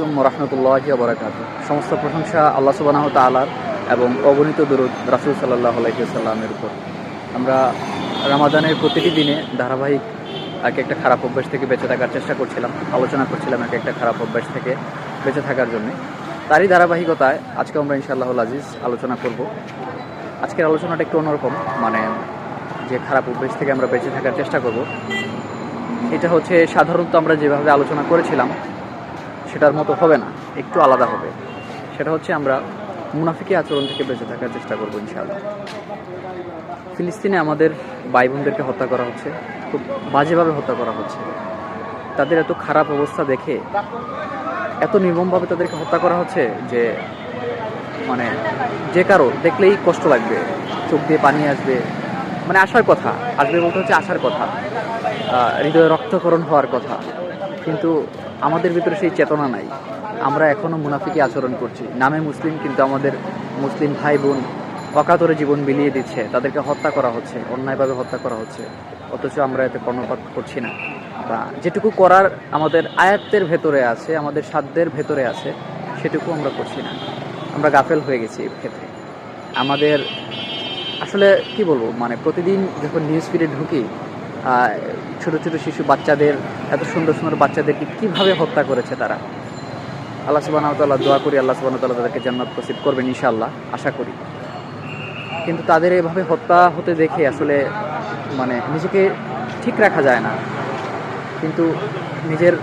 রহমতুল্লাহ বরাকাত সমস্ত প্রশংসা আল্লাহ সুবাহ তালার এবং অগণিত দরুদ রাসুল সাল্লাহ আলাইসাল্লামের উপর। আমরা রামাদানের প্রতিটি দিনে ধারাবাহিক এক একটা খারাপ অভ্যাস থেকে বেঁচে থাকার চেষ্টা করছিলাম, আলোচনা করছিলাম এক একটা খারাপ অভ্যাস থেকে বেঁচে থাকার জন্য। তারই ধারাবাহিকতায় আজকে আমরা ইনশাআল্লাহ আজিজ আলোচনা করব। আজকের আলোচনাটা একটু অন্যরকম মানে যে খারাপ অভ্যাস থেকে আমরা বেঁচে থাকার চেষ্টা করব, এটা হচ্ছে সাধারণত আমরা যেভাবে আলোচনা করেছিলাম সেটার মতো হবে না, একটু আলাদা হবে। সেটা হচ্ছে আমরা মুনাফিকি আচরণ থেকে বেঁচে থাকার চেষ্টা করব ইনশাআল্লাহ। ফিলিস্তিনে আমাদের ভাই বোনদেরকে হত্যা করা হচ্ছে, খুব বাজেভাবে হত্যা করা হচ্ছে। তাদের এত খারাপ অবস্থা দেখে, এত নির্মমভাবে তাদেরকে হত্যা করা হচ্ছে যে মানে যে কারও দেখলেই কষ্ট লাগবে, চোখ দিয়ে পানি আসবে। মানে আসার কথা, আসবে বলতে হচ্ছে আসার কথা হৃদয়ে রক্তকরণ হওয়ার কথা। কিন্তু আমাদের ভিতরে সেই চেতনা নাই। আমরা এখনও মুনাফিকি আচরণ করছি। নামে মুসলিম, কিন্তু আমাদের মুসলিম ভাই বোন অকাতরে জীবন বিলিয়ে দিচ্ছে। তাদেরকে হত্যা করা হচ্ছে, অন্যায়ভাবে হত্যা করা হচ্ছে। অথচ আমরা এতে কর্ণপাত করছি না। বা যেটুকু করার আমাদের আয়ত্তের ভেতরে আছে, আমাদের সাধ্যের ভেতরে আছে, সেটুকু আমরা করছি না। আমরা গাফেল হয়ে গেছি ক্ষেত্রে। আমাদের আসলে কি বলব? মানে প্রতিদিন যখন নিউজ ফিডে ঢুকি ছোট ছোট শিশু বাচ্চাদের, এত সুন্দর সুন্দর বাচ্চাদেরকে কীভাবে হত্যা করেছে তারা? আল্লাহ সুবাহ তাল্লাহ দোয়া করি, আল্লাহ সুবাহ তাল্লাহ তাদেরকে জান্নাত প্রসিদ করবেন ইনশাআল্লাহ, আশা করি। কিন্তু তাদের এভাবে হত্যা হতে দেখে আসলে মানে নিজেকে ঠিক রাখা যায় না। কিন্তু নিজের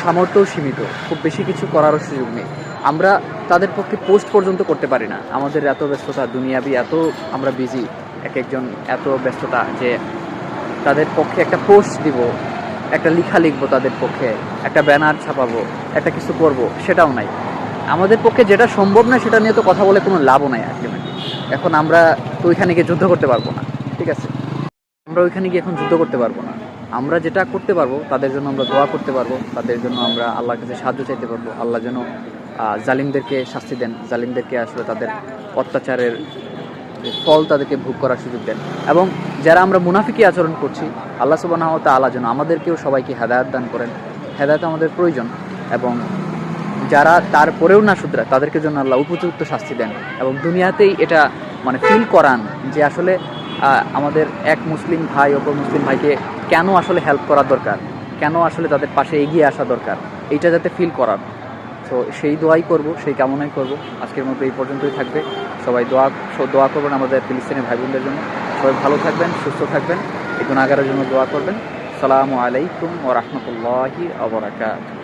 সামর্থ্যও সীমিত, খুব বেশি কিছু করারও সুযোগ নেই। আমরা তাদের পক্ষে পোস্ট পর্যন্ত করতে পারি না। আমাদের এত ব্যস্ততা, দুনিয়াবি এত আমরা বিজি এক একজন এত ব্যস্ততা যে তাদের পক্ষে একটা পোস্ট দিব, একটা লেখা লিখব তাদের পক্ষে, একটা ব্যানার ছাপাবো, একটা কিছু করব, সেটাও নাই। আমাদের পক্ষে যেটা সম্ভব না সেটা নিয়ে তো কথা বলে কোনো লাভও নাই আলটিমেটলি এখন আমরা তো ওইখানে গিয়ে যুদ্ধ করতে পারব না, ঠিক আছে? আমরা ওইখানে গিয়ে এখন যুদ্ধ করতে পারব না। আমরা যেটা করতে পারব, তাদের জন্য আমরা দোয়া করতে পারব, তাদের জন্য আমরা আল্লাহর কাছে সাহায্য চাইতে পারব। আল্লাহ যেন জালিমদেরকে শাস্তি দেন। জালিমদেরকে আসলে তাদের অত্যাচারের ফল তাদেরকে ভোগ করার সুযোগ দেন। এবং যারা আমরা মুনাফিকি আচরণ করছি, আল্লাহ সুবাহ তাআলা যেন আমাদেরকেও সবাইকে হেদায়ত দান করেন। হেদায়ত আমাদের প্রয়োজন এবং যারা তারপরেও না শুধরায় তাদেরকে জন্য আল্লাহ উপযুক্ত শাস্তি দেন এবং দুনিয়াতেই এটা মানে ফিল করান যে আসলে আমাদের এক মুসলিম ভাই, অপর মুসলিম ভাইকে কেন আসলে হেল্প করা দরকার? কেন আসলে তাদের পাশে এগিয়ে আসা দরকার? এইটা যাতে ফিল করার। তো সেই দোয়াই করব, সেই কামনাই করব। আজকের মতো এই পর্যন্তই থাকবে। সবাই দোয়া দোয়া করবেন আমাদের ফিলিস্তিনের ভাই বোনদের জন্য। সবাই ভালো থাকবেন, সুস্থ থাকবেন এই গুণাগারের জন্য দোয়া করবেন। সালামু আলাইকুম ও রহমতুল্লাহি আবরাকাত